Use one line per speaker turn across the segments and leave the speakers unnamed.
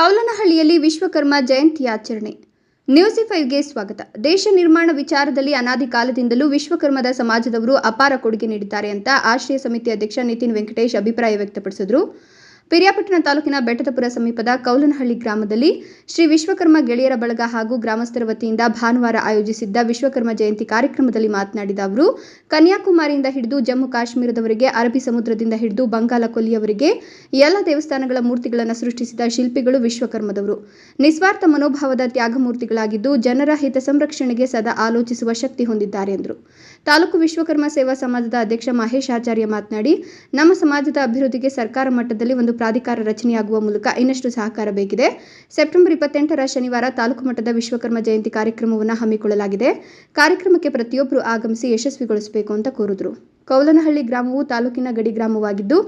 ಕೌಲನಹಳ್ಳಿಯಲ್ಲಿ ವಿಶ್ವಕರ್ಮ ಜಯಂತಿ ಆಚರಣೆ. ನ್ಯೂಸ್ ಫೈವ್ಗೆ ಸ್ವಾಗತ. ದೇಶ ನಿರ್ಮಾಣ ವಿಚಾರದಲ್ಲಿ ಅನಾದಿ ಕಾಲದಿಂದಲೂ ವಿಶ್ವಕರ್ಮದ ಸಮಾಜದವರು ಅಪಾರ ಕೊಡುಗೆ ನೀಡಿದ್ದಾರೆ ಅಂತ ಆಶ್ರಯ ಸಮಿತಿ ಅಧ್ಯಕ್ಷ ನಿತಿನ್ ವೆಂಕಟೇಶ್ ಅಭಿಪ್ರಾಯ ವ್ಯಕ್ತಪಡಿಸಿದರು. ಪಿರಿಯಾಪಟ್ಟಣ ತಾಲೂಕಿನ ಬೆಟ್ಟದಪುರ ಸಮೀಪದ ಕೌಲನಹಳ್ಳಿ ಗ್ರಾಮದಲ್ಲಿ ಶ್ರೀ ವಿಶ್ವಕರ್ಮ ಗೆಳೆಯರ ಬಳಗ ಹಾಗೂ ಗ್ರಾಮಸ್ಥರ ವತಿಯಿಂದ ಭಾನುವಾರ ಆಯೋಜಿಸಿದ್ದ ವಿಶ್ವಕರ್ಮ ಜಯಂತಿ ಕಾರ್ಯಕ್ರಮದಲ್ಲಿ ಮಾತನಾಡಿದ ಅವರು, ಕನ್ಯಾಕುಮಾರಿಯಿಂದ ಹಿಡಿದು ಜಮ್ಮು ಕಾಶ್ಮೀರದವರೆಗೆ ಅರಬ್ಬಿ ಸಮುದ್ರದಿಂದ ಹಿಡಿದು ಬಂಗಾಲ ಕೊಲ್ಲಿಯವರೆಗೆ ಎಲ್ಲ ದೇವಸ್ಥಾನಗಳ ಮೂರ್ತಿಗಳನ್ನು ಸೃಷ್ಟಿಸಿದ ಶಿಲ್ಪಿಗಳು ವಿಶ್ವಕರ್ಮದವರು. ನಿಸ್ವಾರ್ಥ ಮನೋಭಾವದ ತ್ಯಾಗಮೂರ್ತಿಗಳಾಗಿದ್ದು ಜನರ ಹಿತ ಸಂರಕ್ಷಣೆಗೆ ಸದಾ ಆಲೋಚಿಸುವ ಶಕ್ತಿ ಹೊಂದಿದ್ದಾರೆ ಎಂದರು. ತಾಲೂಕು ವಿಶ್ವಕರ್ಮ ಸೇವಾ ಸಮಾಜದ ಅಧ್ಯಕ್ಷ ಮಹೇಶ್ ಆಚಾರ್ಯ ಮಾತನಾಡಿ, ನಮ್ಮ ಸಮಾಜದ ಅಭಿವೃದ್ಧಿಗೆ ಸರ್ಕಾರ ಮಟ್ಟದಲ್ಲಿ ಒಂದು ಪ್ರಾಧಿಕಾರ ರಚನೆಯಾಗುವ ಮೂಲಕ ಇನ್ನಷ್ಟು ಸಹಕಾರ ಬೇಕಿದೆ. ಸೆಪ್ಟೆಂಬರ್ ಇಪ್ಪತ್ತೆಂಟರ ಶನಿವಾರ ತಾಲೂಕು ಮಟ್ಟದ ವಿಶ್ವಕರ್ಮ ಜಯಂತಿ ಕಾರ್ಯಕ್ರಮವನ್ನು ಹಮ್ಮಿಕೊಳ್ಳಲಾಗಿದೆ. ಕಾರ್ಯಕ್ರಮಕ್ಕೆ ಪ್ರತಿಯೊಬ್ಬರು ಆಗಮಿಸಿ ಯಶಸ್ವಿಗೊಳಿಸಬೇಕು ಅಂತ ಕೋರಿದರು. ಕೌಲನಹಳ್ಳಿ ಗ್ರಾಮವು ತಾಲೂಕಿನ ಗಡಿ ಗ್ರಾಮವಾಗಿದ್ದು,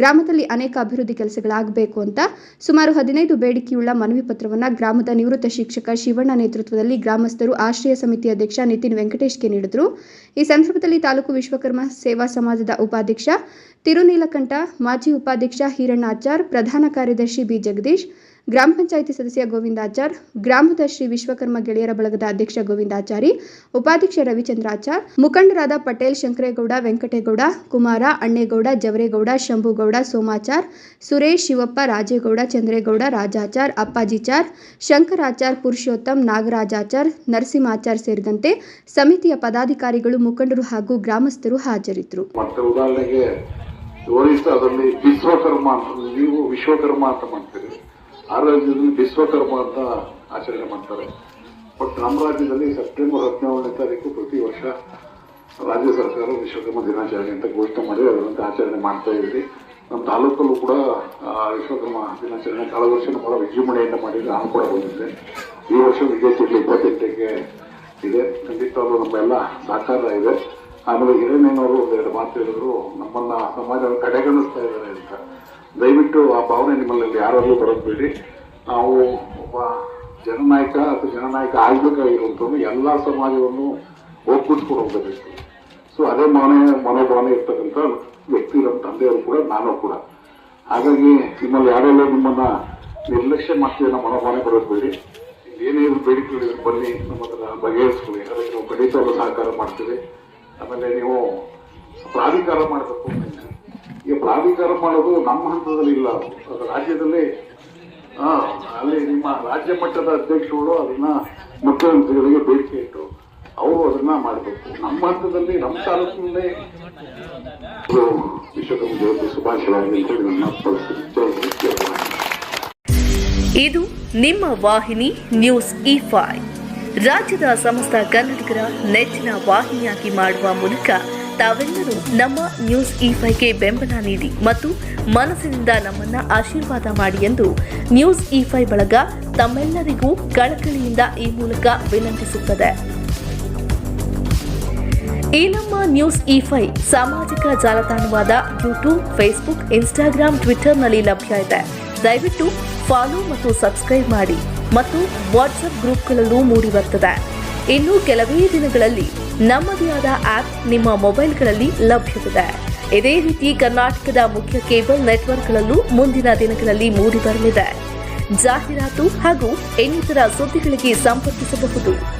ಗ್ರಾಮದಲ್ಲಿ ಅನೇಕ ಅಭಿವೃದ್ಧಿ ಕೆಲಸಗಳಾಗಬೇಕು ಅಂತ ಸುಮಾರು ಹದಿನೈದು ಬೇಡಿಕೆಯುಳ್ಳ ಮನವಿ ಪತ್ರವನ್ನು ಗ್ರಾಮದ ನಿವೃತ್ತ ಶಿಕ್ಷಕ ಶಿವಣ್ಣ ನೇತೃತ್ವದಲ್ಲಿ ಗ್ರಾಮಸ್ಥರು ಆಶ್ರಯ ಸಮಿತಿ ಅಧ್ಯಕ್ಷ ನಿತಿನ್ ವೆಂಕಟೇಶ್ಗೆ ನೀಡಿದರು. ಈ ಸಂದರ್ಭದಲ್ಲಿ ತಾಲೂಕು ವಿಶ್ವಕರ್ಮ ಸೇವಾ ಸಮಾಜದ ಉಪಾಧ್ಯಕ್ಷ ತಿರುನೀಲಕಂಠ, ಮಾಜಿ ಉಪಾಧ್ಯಕ್ಷ ಹಿರಣ್ಣಾಚಾರ್ ಪ್ರಧಾನ ಕಾರ್ಯದರ್ಶಿ ಬಿ ಜಗದೀಶ್ ಗ್ರಾಮ ಪಂಚಾಯಿತಿ ಸದಸ್ಯ ಗೋವಿಂದಾಚಾರ್ ಗ್ರಾಮದ ಶ್ರೀ ವಿಶ್ವಕರ್ಮ ಗೆಳೆಯರ ಬಳಗದ ಅಧ್ಯಕ್ಷ ಗೋವಿಂದಾಚಾರಿ ಉಪಾಧ್ಯಕ್ಷ ರವಿಚಂದ್ರಾಚಾರ್ ಮುಖಂಡರಾದ ಪಟೇಲ್ ಶಂಕರೇಗೌಡ, ವೆಂಕಟೇಗೌಡ, ಕುಮಾರ ಅಣ್ಣೇಗೌಡ, ಜವರೇಗೌಡ, ಶಂಭುಗೌಡ, ಸೋಮಾಚಾರ್, ಸುರೇಶ್ ಶಿವಪ್ಪ, ರಾಜೇಗೌಡ, ಚಂದ್ರೇಗೌಡ, ರಾಜಾಚಾರ್ ಅಪ್ಪಾಜಿಚಾರ್ ಶಂಕರಾಚಾರ್ ಪುರುಷೋತ್ತಮ್ ನಾಗರಾಜಾಚಾರ್ ನರಸಿಂಹಾಚಾರ್ ಸೇರಿದಂತೆ ಸಮಿತಿಯ ಪದಾಧಿಕಾರಿಗಳು, ಮುಖಂಡರು ಹಾಗೂ ಗ್ರಾಮಸ್ಥರು ಹಾಜರಿದ್ದರು.
ವಿಶ್ವಕರ್ಮ ನೀವು ವಿಶ್ವಕರ್ಮ ಅಂತ ಮಾಡ್ತೀರಿ. ಆ ರಾಜ್ಯದಲ್ಲಿ ವಿಶ್ವಕರ್ಮ ಅಂತ ಆಚರಣೆ ಮಾಡ್ತಾರೆ. ಬಟ್ ನಮ್ಮ ರಾಜ್ಯದಲ್ಲಿ ಸೆಪ್ಟೆಂಬರ್ ಹದಿನೇಳನೇ ತಾರೀಕು ಪ್ರತಿ ವರ್ಷ ರಾಜ್ಯ ಸರ್ಕಾರ ವಿಶ್ವಕರ್ಮ ದಿನಾಚರಣೆ ಅಂತ ಘೋಷಣೆ ಮಾಡಿ ಅದರಂತೆ ಆಚರಣೆ ಮಾಡ್ತಾ ಇದ್ವಿ ನಮ್ಮ ತಾಲೂಕಲ್ಲೂ ಕೂಡ ವಿಶ್ವಕರ್ಮ ದಿನಾಚರಣೆ ಕಳೆದ ವರ್ಷ ಬಹಳ ವಿಜೃಂಭಣೆಯಿಂದ ಮಾಡಿದ್ರೆ ನಾನು ಕೂಡ ಬಂದಿದ್ದೆ ಈ ವರ್ಷ ವಿಜಯ ತಿಂಗಳು ಇಪ್ಪತ್ತೆಂಟಕ್ಕೆ ಇದೆ. ಖಂಡಿತವಾಗ್ಲೂ ನಮ್ಮೆಲ್ಲ ಸಾಕಾರ ಇದೆ. ಆಮೇಲೆ ಹಿರೇಣ್ಣನವರು ಒಂದೆರಡು ಮಾತು ಹೇಳಿದ್ರು. ನಮ್ಮನ್ನ ಸಮಾಜ ಕಡೆಗಣಿಸ್ತಾ ಇದ್ದಾರೆ ಅಂತ. ದಯವಿಟ್ಟು ಆ ಭಾವನೆ ನಿಮ್ಮಲ್ಲಿ ಯಾರಲ್ಲೂ ಬರೋದ್ಬೇಡಿ. ನಾವು ಒಬ್ಬ ಜನನಾಯಕ ಅಥವಾ ಜನನಾಯಕ ಆಗ್ಬೇಕಾಗಿರುವಂಥದ್ದು ಎಲ್ಲ ಸಮಾಜವನ್ನು ಒಗ್ಗೂಡಿಸ್ಕೊಂಡು ಹೋಗಬೇಕು ಸೊ ಅದೇ ಮನೆ ಮನೋಭಾವನೆ ಇರ್ತಕ್ಕಂಥ ವ್ಯಕ್ತಿ ನಮ್ಮ ತಂದೆಯವರು ಕೂಡ, ನಾನು ಕೂಡ. ಹಾಗಾಗಿ ನಿಮ್ಮಲ್ಲಿ ಯಾರೆಲ್ಲ ನಿಮ್ಮನ್ನ ನಿರ್ಲಕ್ಷ್ಯ ಮಾಡ್ತೀವಿ ಅನ್ನೋ ಮನೋಭಾವನೆ ಬರೋದ್ಬೇಡಿ. ಏನೇ ಬೇಡಿಕೆಗಳಿದ್ರೆ ಬನ್ನಿ, ನಮ್ಮ ಹತ್ರ ಬಗೆಹರಿಸ್ಕೊಳ್ಳಿ. ಅದಕ್ಕೆ ನಾವು ಖಂಡಿತವಾಗ್ಲೂ ಸಹಕಾರ ಮಾಡ್ತೀವಿ. ಆಮೇಲೆ ನೀವು ಪ್ರಾಧಿಕಾರ ಮಾಡಬೇಕು. ಪ್ರಾಧಿಕಾರ ಮಾಡೋದು ನಮ್ಮ ಹಂತದಲ್ಲಿ ಇಲ್ಲ. ಅದು ರಾಜ್ಯದಲ್ಲಿ ಅಲ್ಲಿ ನಿಮ್ಮ ರಾಜ್ಯ ಮಟ್ಟದ ಅಧ್ಯಕ್ಷರು ಅದನ್ನ ಮುಖ್ಯಮಂತ್ರಿಗಳಿಗೆ ಬೇಡಿಕೆ ಇಟ್ಟು ಅವರು ಅದನ್ನ ಮಾಡಬೇಕು. ನಮ್ಮ ಹಂತದಲ್ಲಿ, ನಮ್ಮ ತಾಲೂಕಿನಲ್ಲಿ ವಿಶ್ವಕರ್ಮ ಜಯಂತಿ.
ಇದು ನಿಮ್ಮ ವಾಹಿನಿ ನ್ಯೂಸ್ ಇ ಫೈ ರಾಜ್ಯದ ಸಮಸ್ತ ಕನ್ನಡಿಗರ ನೆಚ್ಚಿನ ವಾಹಿನಿಯಾಗಿ ಮಾಡುವ ಮೂಲಕ ತಾವೆಲ್ಲರೂ ನಮ್ಮ ನ್ಯೂಸ್ ಇ ಫೈಗೆ ಬೆಂಬಲ ನೀಡಿ ಮತ್ತು ಮನಸ್ಸಿನಿಂದ ನಮ್ಮನ್ನ ಆಶೀರ್ವಾದ ಮಾಡಿ ಎಂದು ನ್ಯೂಸ್ ಇ ಫೈ ಬಳಗ ತಮ್ಮೆಲ್ಲರಿಗೂ ಕಳಕಳಿಯಿಂದ ಈ ಮೂಲಕ ವಿನಂತಿಸುತ್ತದೆ. ಈ ನಮ್ಮ ನ್ಯೂಸ್ ಇ ಫೈ ಸಾಮಾಜಿಕ ಜಾಲತಾಣವಾದ ಯೂಟ್ಯೂಬ್, ಫೇಸ್ಬುಕ್ ಇನ್ಸ್ಟಾಗ್ರಾಂ ಟ್ವಿಟರ್ನಲ್ಲಿ ಲಭ್ಯ ಇದೆ. ದಯವಿಟ್ಟು ಫಾಲೋ ಮತ್ತು ಸಬ್ಸ್ಕ್ರೈಬ್ ಮಾಡಿ ಮತ್ತು ವಾಟ್ಸಪ್ ಗ್ರೂಪ್ಗಳಲ್ಲೂ ಮೂಡಿ ಬರ್ತದೆ ಇನ್ನು ಕೆಲವೇ ದಿನಗಳಲ್ಲಿ ನಮ್ಮದೇ ಆದ ಆಪ್ ನಿಮ್ಮ ಮೊಬೈಲ್ಗಳಲ್ಲಿ ಲಭ್ಯವಿದೆ. ಇದೇ ರೀತಿ ಕರ್ನಾಟಕದ ಮುಖ್ಯ ಕೇಬಲ್ ನೆಟ್ವರ್ಕ್ಗಳಲ್ಲೂ ಮುಂದಿನ ದಿನಗಳಲ್ಲಿ ಮೂಡಿ ಬರಲಿದೆ ಜಾಹೀರಾತು ಹಾಗೂ ಇನ್ನಿತರ ಸುದ್ದಿಗಳಿಗೆ ಸಂಪರ್ಕಿಸಬಹುದು.